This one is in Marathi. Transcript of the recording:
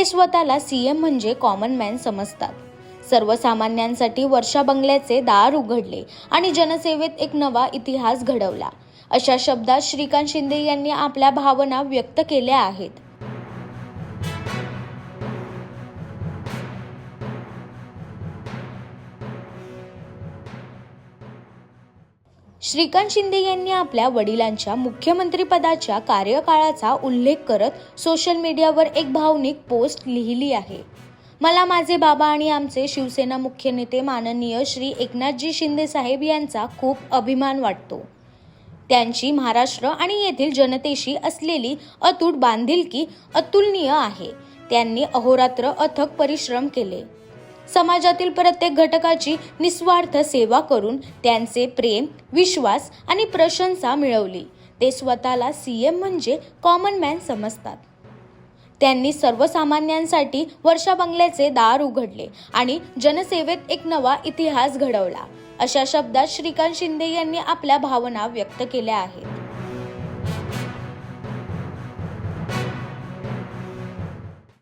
ते स्वतःला सीएम म्हणजे कॉमन मॅन समजतात. सर्वसामान्यांसाठी वर्षा बंगल्याचे दार उघडले आणि जनसेवेत एक नवा इतिहास घडवला. अशा शब्दात श्रीकांत शिंदे यांनी आपल्या भावना व्यक्त केल्या आहेत. श्रीकांत शिंदे यांनी आपल्या वडिलांच्या मुख्यमंत्रीपदाच्या कार्यकाळाचा उल्लेख करत सोशल मीडियावर एक भावनिक पोस्ट लिहिली आहे. मला माझे बाबा आणि आमचे शिवसेना मुख्य नेते माननीय श्री एकनाथजी शिंदे साहेब यांचा खूप अभिमान वाटतो. त्यांची महाराष्ट्र आणि येथील जनतेशी असलेली अतूट बांधिलकी अतुलनीय आहे. त्यांनी अहोरात्र अथक परिश्रम केले. समाजातील प्रत्येक घटकाची निस्वार्थ सेवा करून त्यांचे प्रेम विश्वास आणि प्रशंसा मिळवली. ते स्वतःला सी एम म्हणजे कॉमन मॅन समजतात. त्यांनी सर्वसामान्यांसाठी वर्षा बंगल्याचे दार उघडले आणि जनसेवेत एक नवा इतिहास घडवला. अशा शब्दात श्रीकांत शिंदे यांनी आपल्या भावना व्यक्त केल्या आहेत.